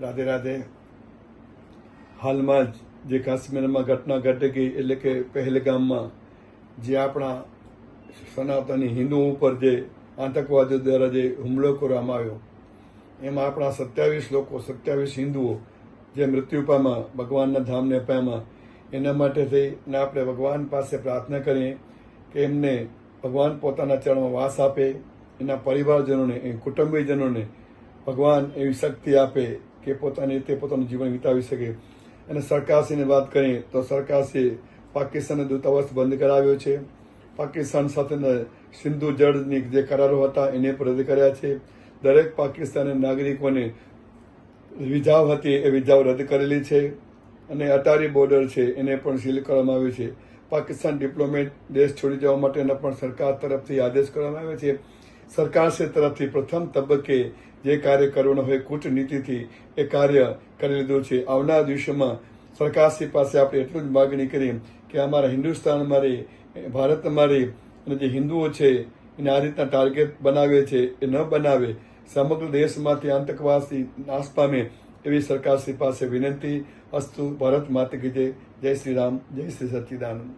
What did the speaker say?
રાધે રાધે. હાલમાં જ જે કાશ્મીરમાં ઘટના ઘટી ગઈ એટલે કે પહેલગામમાં જે આપણા સનાતની હિન્દુઓ ઉપર જે આતંકવાદીઓ દ્વારા જે હુમલો કરવામાં આવ્યો, એમાં આપણા સત્યાવીસ લોકો, સત્યાવીસ હિન્દુઓ જે મૃત્યુ પામ્યા, ભગવાનના ધામને પામ્યા, એના માટે થઈને આપણે ભગવાન પાસે પ્રાર્થના કરીએ કે એમને ભગવાન પોતાના ચરણમાં વાસ આપે, એના પરિવારજનોને, એ કુટુંબીજનોને ભગવાન એવી શક્તિ આપે કે પોતાની રીતે પોતાનું જીવન વિતાવી શકે. અને સરકારશ્રીની વાત કરીએ તો સરકારશ્રીએ પાકિસ્તાનનો દૂતાવાસ બંધ કરાવ્યો છે. પાકિસ્તાન સાથેના સિંધુ જળની જે કરારો હતા એને પણ રદ કર્યા છે. દરેક પાકિસ્તાની નાગરિકોને વિઝાઓ હતી એ વિઝાઓ રદ કરેલી છે. અને અટારી બોર્ડર છે એને પણ સીલ કરવામાં આવ્યું છે. પાકિસ્તાન ડિપ્લોમેટ દેશ છોડી જવા માટેના પણ સરકાર તરફથી આદેશ કરવામાં આવ્યો છે. સરકારશ્રી તરફથી પ્રથમ તબક્કે જે કાર્ય કરવાનું હોય કૂટનીતિથી એ કાર્ય કરી લીધું છે. આવનાર દિવસોમાં સરકારશ્રી પાસે આપણે એટલું જ માગણી કરી કે અમારા હિન્દુસ્તાનમાં મારી, ભારત મારી અને જે હિન્દુઓ છે એને આ રીતના ટાર્ગેટ બનાવે છે એ ન બનાવે, સમગ્ર દેશમાંથી આતંકવાદથી નાશ પામે એવી સરકારશ્રી પાસે વિનંતી, અસ્તુ, ભારત માતા કી જય શ્રી રામ, જય શ્રી સચ્ચિદાનંદ